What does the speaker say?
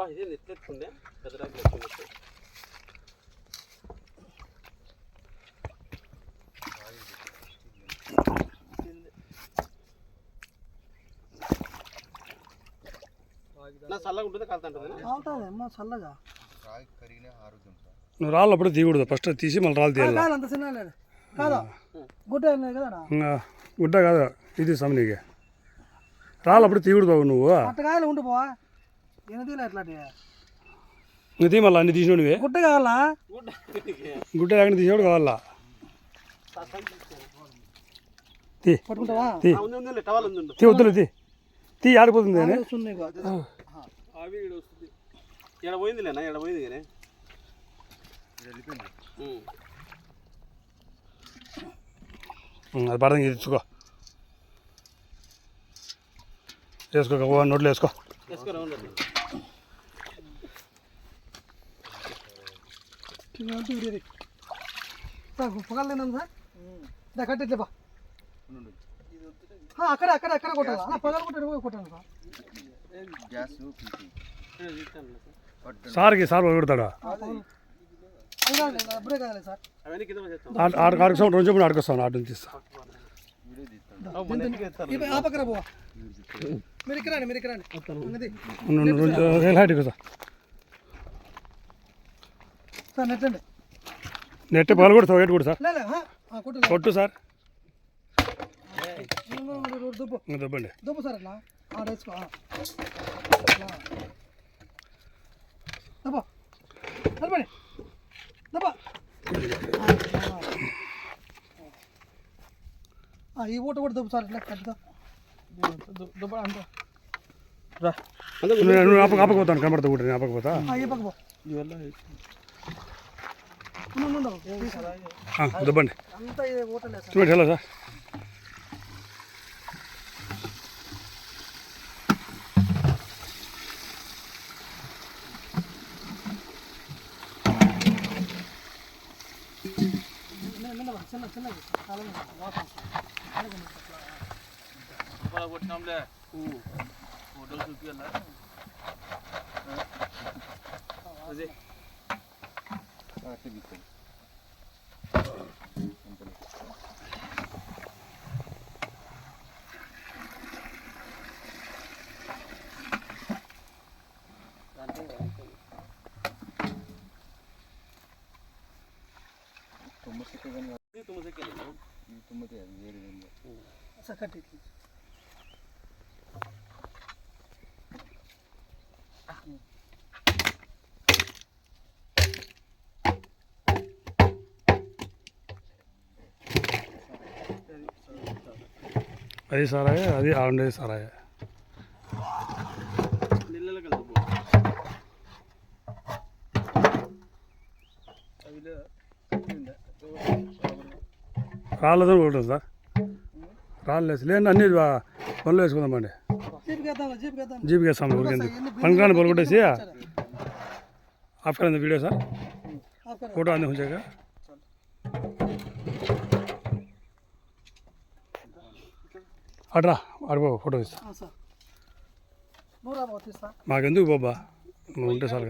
బా ఇది నా చల్లగా ఉంటుంది కలుతుంటుంది చల్లగా రాయి కరిగిన ఆరోగ్యం సార్ నువ్వు రాళ్ళు అప్పుడు తీయకూడదు. ఫస్ట్ తీసి మళ్ళీ రాళ్ళు తీయాలి? కాదు అంత చిన్న లేదు కాదా? గుడ్డ కదా ఇంకా గుడ్డ కాదు. ఇది సమనీకి. రాళ్ళు అప్పుడు తీయకూడదు నువ్వు. ఎట్లాంటి నువ్వు తీ మళ్ళీ అన్ని తీసినవి గుడ్డ కావాలా? గుడ్డ లేకుండా తీసేవాడు కావాలా? తీ. పట్టుకుంటావా? తీ. ఉంది ఉంది టవల్ ఉంది ఉండు. తీ వద్దులే తీ. తీ ఆడిపోతుంది అని వస్తున్నాయి కాదు. అవి ఈడ వస్తుంది. ఎడ పోయింది లేనా? ఎడ పోయింది కానీ. అది పడదని తెచ్చుకో వేసుకో నోట్లో వేసుకో. వేసుకోరా ఉండండి ఇది అంటూ ఇది. సార్ పొగలు తిన్నాం సార్ దా కట్టి బా ఆ, అక్కడ అక్కడ అక్కడ కొట్టాలి. ఆ, పగలు కొట్టాడు పోయి కొట్టాను సార్ గ్యాస్ సార్కి సార్ కాదు అప్పుడే కాదు సార్. అవన్నీ కింద చేస్తాం ఆడ ఆడ ఆడుకొస్తాం రెండు చెప్పిన ఆడుకొస్తాను ఆడ నుంచి మీరు ఇక్కడ రండి, మీరు ఇక్కడ నెట్టండి నెట్ పగలు కొడతావు ఎటు కూడా సార్. కొట్టు కొట్టు. సార్. దొబ్బండి. దుబ్బు సార్ అట్లా. వేసుకో. దబ్బు. నిలబడి. దబ్బా. ఆ, ఈ ఊట కూడా దుబ్బు సార్ ఇట్లా కట్టుగా దుబ్బ అంతా. నువ్వు నువ్వు ఆపక ఆపకపోతాను కనబడతా కూడా నేను ఆపకపోతా? ఆ, ఈ పక్క దొబ్బండి చూడండి హలో సార్ చిన్న చిన్న చాలా కొట్టినాంలే ఫోటోలు చూపించాలా అదే activity. itu. sekian, tumbuh sekian, tumbuh sekian, tumbuh sekian, tumbuh sekian, tumbuh sekian, tumbuh sekian, tumbuh sekian, tumbuh sekian, అది అది సారాయ అది ఆండేది సారాయ. రాళ్ళతో కొట్టదు సార్. రాళ్ళు వేసి లేదండి అన్ని పనులు వేసుకుందామండి జీప్ వేస్తాం ఊరికి పనికిరాని పనులు కొట్టేసి ఆఫ్టర్ వీడియో సార్. ఫోటో అంది ఉంచాక. అట్రా అడుగు ఫోటో ఇస్తా మాకెందుకు బాబా? నువ్వు ఉంటే సార్